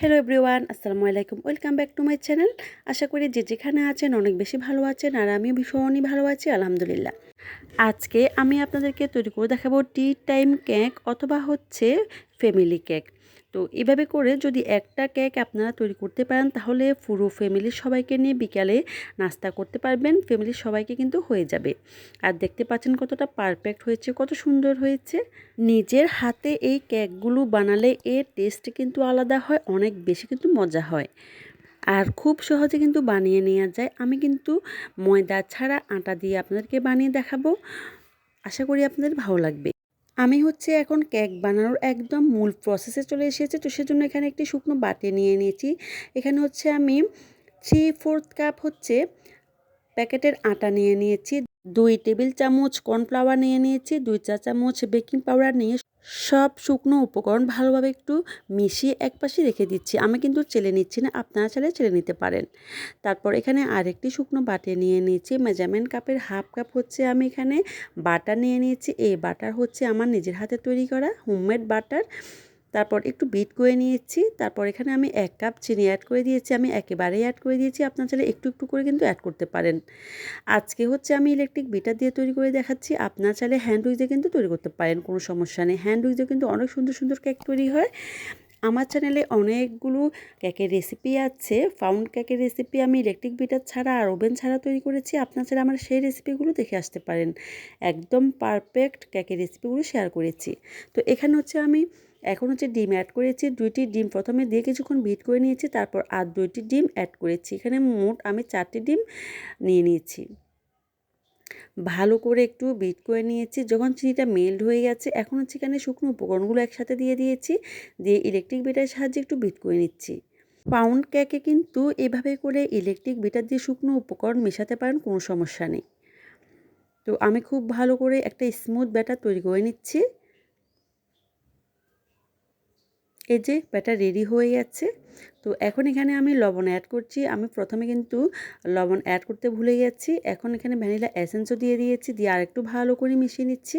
Hello everyone আসসালামু আলাইকুম welcome back to my channel আশা করি যে যেখানে আছেন অনেক বেশি ভালো আছেন, আর আমিও ভীষণই ভালো আছি, আলহামদুলিল্লাহ। আজকে আমি আপনাদেরকে তৈরি করে দেখাবো টি টাইম কেক অথবা হচ্ছে ফ্যামিলি কেক তো এভাবে করে যদি একটা কেক আপনারা তৈরি করতে পারেন, তাহলে পুরো ফ্যামিলির সবাইকে নিয়ে বিকালে নাস্তা করতে পারবেন ফ্যামিলির সবাইকে কিন্তু হয়ে যাবে। আর দেখতে পাচ্ছেন কতটা পারফেক্ট হয়েছে, কত সুন্দর হয়েছে। নিজের হাতে এই কেকগুলো বানালে এর টেস্ট কিন্তু আলাদা হয়, অনেক বেশি কিন্তু মজা হয়। আর খুব সহজে কিন্তু বানিয়ে নেওয়া যায়। আমি কিন্তু ময়দা ছাড়া আটা দিয়ে আপনাদেরকে বানিয়ে দেখাবো। আশা করি আপনাদের ভালো লাগবে। আমি হচ্ছে এখন কেক বানানোর একদম মূল প্রসেসে চলে এসেছি। তো সেজন্য এখানে একটি শুকনো বাটি নিয়ে নিয়েছি। এখানে হচ্ছে আমি থ্রি ফোর্থ কাপ হচ্ছে প্যাকেটের আটা নিয়ে নিয়েছি। দুই টেবিল চামচ কর্নফ্লাওয়ার নিয়ে নিয়েছি। দুই চা চামচ বেকিং পাউডার নিয়ে সব শুকনো উপকরণ ভালোভাবে একটু মিশিয়ে এক পাশে রেখে দিচ্ছি। আমি কিন্তু চেলে নিচ্ছি না, আপনারা চাইলে চেলে নিতে পারেন। তারপর এখানে আরেকটি শুকনো বাটি নিয়ে নিয়েছি। মেজারমেন্ট কাপের হাফ কাপ হচ্ছে আমি এখানে বাটার নিয়ে নিয়েছি। এই বাটার হচ্ছে আমার নিজের হাতে তৈরি করা হোমমেড বাটার। তারপর একটু বিট করে নিয়েছি, তারপর এখানে আমি এক কাপ চিনি অ্যাড করে দিয়েছি, আমি একেবারেই অ্যাড করে দিয়েছি, আপনার চাইলে একটু একটু করে কিন্তু অ্যাড করতে পারেন। আজকে হচ্ছে আমি ইলেকট্রিক বিটার দিয়ে তৈরি করে দেখাচ্ছি, আপনার চাইলে হ্যান্ড উইজে কিন্তু তৈরি করতে পারেন, কোনো সমস্যা নেই। হ্যান্ড উইজে কিন্তু অনেক সুন্দর সুন্দর কেক তৈরি হয়। আমার চ্যানেলে অনেকগুলো কেকের রেসিপি আছে ফাউন্ড কেকের রেসিপি আমি ইলেকট্রিক বিটার ছাড়া আর ওভেন ছাড়া তৈরি করেছি, আপনার ছাড়া আমার সেই রেসিপিগুলো দেখে আসতে পারেন। একদম পারফেক্ট কেকের রেসিপিগুলো শেয়ার করেছি। তো এখানে হচ্ছে আমি এখন হচ্ছে ডিম অ্যাড করেছি, দুইটি ডিম প্রথমে দিয়ে কিছুক্ষণ বিট করে নিয়েছি, তারপর আর দুইটি ডিম অ্যাড করেছি। এখানে মোট আমি চারটি ডিম নিয়ে নিয়েছি। ভালো করে একটু বিট করে নিয়েছি, যখন চিনিটা মেল্ট হয়ে গেছে, এখন হচ্ছে এখানে শুকনো উপকরণগুলো একসাথে দিয়ে দিয়েছি, দিয়ে ইলেকট্রিক বিটার সাহায্যে একটু বিট করে নিচ্ছি। পাউন্ড কেকে কিন্তু এভাবে করে ইলেকট্রিক বিটার দিয়ে শুকনো উপকরণ মেশাতে পারেন, কোনো সমস্যা নেই। তো আমি খুব ভালো করে একটা স্মুথ ব্যাটার তৈরি করে নিচ্ছি। এই যে ব্যাটার রেডি হয়ে যাচ্ছে তো এখন এখানে আমি লবণ অ্যাড করছি। আমি প্রথমে কিন্তু লবণ অ্যাড করতে ভুলে গেছি। এখন এখানে ভ্যানিলা এসেন্সও দিয়ে দিয়েছি। দিয়ে আরেকটু ভালো করে মিশিয়ে নিচ্ছি।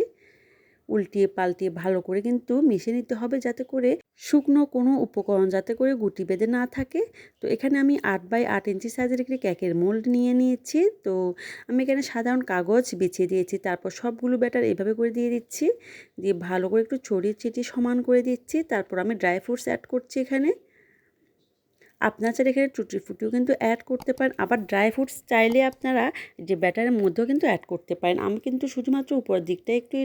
উল্টিয়ে পাল্টিয়ে ভালো করে কিন্তু মিশিয়ে নিতে হবে যাতে করে শুকনো কোনো উপকরণ যাতে করে গুটি বেঁধে না থাকে। তো এখানে আমি আট বাই আট ইঞ্চি সাইজের একটি ক্যাকের মোল্ড নিয়ে নিয়েছি। তো আমি এখানে সাধারণ কাগজ বিছিয়ে দিয়েছি, তারপর সবগুলো ব্যাটার এভাবে করে দিয়ে দিচ্ছি। দিয়ে ভালো করে একটু ছড়িয়ে ছিটিয়ে সমান করে দিচ্ছি। তারপর আমি ড্রাই ফ্রুটস অ্যাড করছি এখানে। আপনার চাইলে এখানে টুটি ফুটিও কিন্তু অ্যাড করতে পারেন। আবার ড্রাই ফ্রুটস চাইলে আপনারা যে ব্যাটারের মধ্যেও কিন্তু অ্যাড করতে পারেন। আমি কিন্তু শুধুমাত্র উপরের দিকটা একটু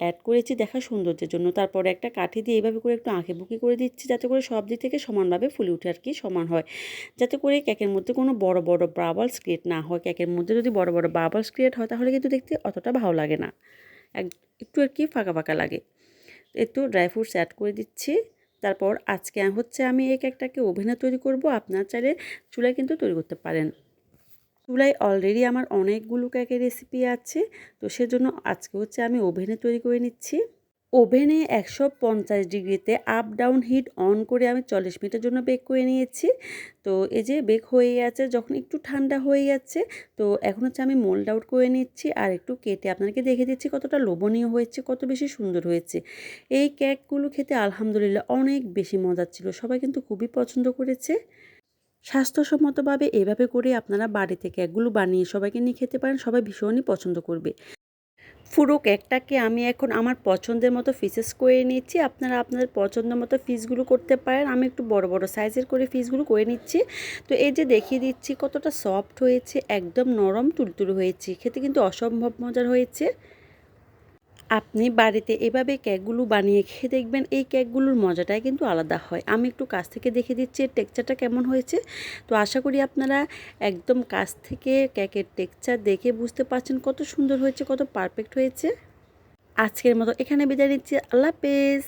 অ্যাড করেছি দেখা সৌন্দর্যের জন্য। তারপরে একটা কাঠি দিয়ে এইভাবে করে একটু আঁকে বুকি করে দিচ্ছি যাতে করে সব দিক থেকে সমানভাবে ফুলে উঠে আর কি সমান হয়। যাতে করে কেকের মধ্যে কোনো বড় বড় বাবলস ক্রিয়েট না হয়। কেকের মধ্যে যদি বড় বড় বাবলস ক্রিয়েট হয় তাহলে কিন্তু দেখতে অতটা ভালো লাগে না। এক, একটু আর কি ফাঁকা ফাঁকা লাগে। একটু ড্রাই ফ্রুটস অ্যাড করে দিচ্ছি। তারপর আজকে হচ্ছে আমি এক একটাকে ওভেনে তৈরি করব। আপনার চাইলে চুলায় কিন্তু তৈরি করতে পারেন। চুলায় অলরেডি আমার অনেকগুলো কেকের রেসিপি আছে। তো সেজন্য আজকে হচ্ছে আমি ওভেনে তৈরি করে নিচ্ছি। ওভেনে একশো পঞ্চাশ ডিগ্রিতে আপ ডাউন হিট অন করে আমি চল্লিশ মিনিটের জন্য বেক করে নিয়েছি। তো এই যে বেক হয়ে গেছে যখন একটু ঠান্ডা হয়ে যাচ্ছে তো এখন হচ্ছে আমি মোল্ড আউট করে নিচ্ছি আর একটু কেটে আপনাকে দেখে দিচ্ছি কতটা লোভনীয় হয়েছে, কত বেশি সুন্দর হয়েছে। এই কেকগুলো খেতে আলহামদুলিল্লাহ অনেক বেশি মজার ছিল, সবাই কিন্তু খুবই পছন্দ করেছে। স্বাস্থ্যসম্মতভাবে এভাবে করে আপনারা বাড়িতে কেকগুলো বানিয়ে সবাইকে নিয়ে খেতে পারেন, সবাই ভীষণই পছন্দ করবে। পুরো কেকটাকে আমি এখন আমার পছন্দের মতো ফিসেস করে নিচ্ছি। আপনারা আপনাদের পছন্দ মতো ফিসগুলো করতে পারেন। আমি একটু বড় বড় সাইজের করে ফিসগুলো করে নিচ্ছি। তো এই যে দেখিয়ে দিচ্ছি, কতটা সফট হয়েছে, একদম নরম তুলতুলো হয়েছে। খেতে কিন্তু অসম্ভব মজার হয়েছে। আপনি বাড়িতে এভাবে কেকগুলো বানিয়ে খেয়ে দেখবেন, এই কেকগুলোর মজাটাই কিন্তু আলাদা হয়। আমি একটু কাছ থেকে দেখে দিচ্ছি টেক্সচারটা কেমন হয়েছে। তো আশা করি আপনারা একদম কাছ থেকে কেকের টেক্সচার দেখে বুঝতে পারছেন কত সুন্দর হয়েছে, কত পারফেক্ট হয়েছে। আজকের মতো এখানে বিদায় নিচ্ছি। আল্লাহ হাফেজ।